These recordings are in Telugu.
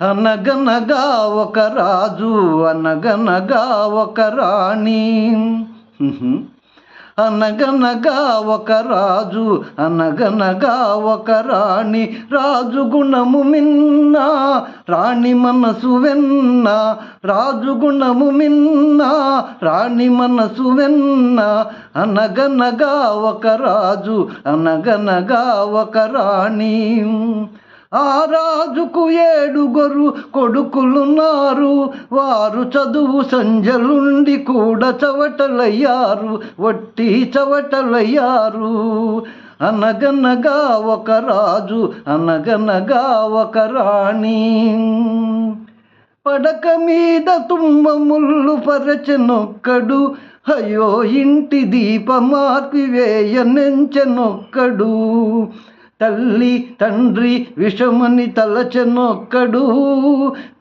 అనగనగా ఒక రాజు అనగనగా ఒక రాణి. అనగనగా ఒక రాజు అనగనగా ఒక రాణి. రాజు గుణము మిన్న రాణి మనసు వెన్న. రాజు గుణము మిన్న రాణి మనసు వెన్న. అనగనగా ఒక రాజు అనగనగా ఒక రాణి. ఆ రాజుకు ఏడుగురు కొడుకులున్నారు. వారు చదువు సంజలుండి కూడా చవటలయ్యారు. వట్టి చవటలయ్యారు. అనగనగా ఒక రాజు అనగనగా ఒక రాణి. పడక మీద తుమ్మ ముళ్ళు పరచనొక్కడు. అయ్యో ఇంటి దీపమార్పివేయనెంచెనొక్కడు తల్లి తండ్రి విషమని తలచెన్నొక్కడు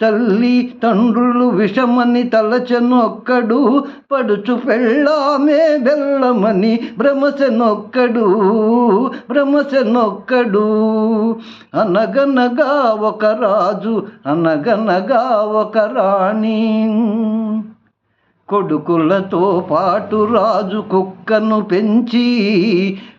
తల్లి తండ్రులు విషమని తలచెన్నొక్కడు పడుచు పెళ్ళామే బెల్లమని భ్రమసెనొక్కడు. భ్రమసెనొక్కడు. అనగనగా ఒక రాజు అనగనగా ఒక రాణి. కొడుకులతో పాటు రాజు కుక్కను పెంచి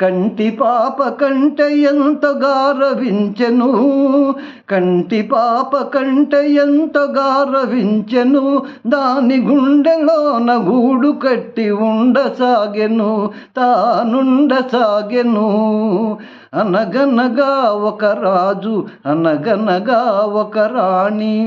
కంటి పాప కంట ఎంత గారవించెను కంటి పాప కంట ఎంత గారవించెను దాని గుండెలోన గూడు కట్టి ఉండసాగెను తానుండసాగెను. అనగనగా ఒక రాజు అనగనగా ఒక రాణి.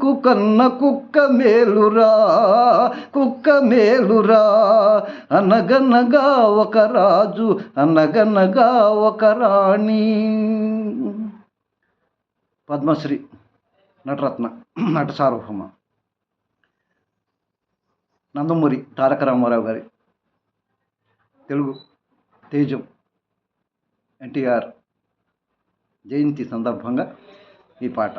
కన్న కుక్క మేలురా కుక్క మేలురా. అనగనగా ఒక రాజు అనగనగా ఒక రాణి. పద్మశ్రీ నటరత్న నట సార్వభౌమ నందమూరి తారక రామారావు గారి. తెలుగు తేజం ఎన్టీఆర్. జయంతి సందర్భంగా ఈ పాట.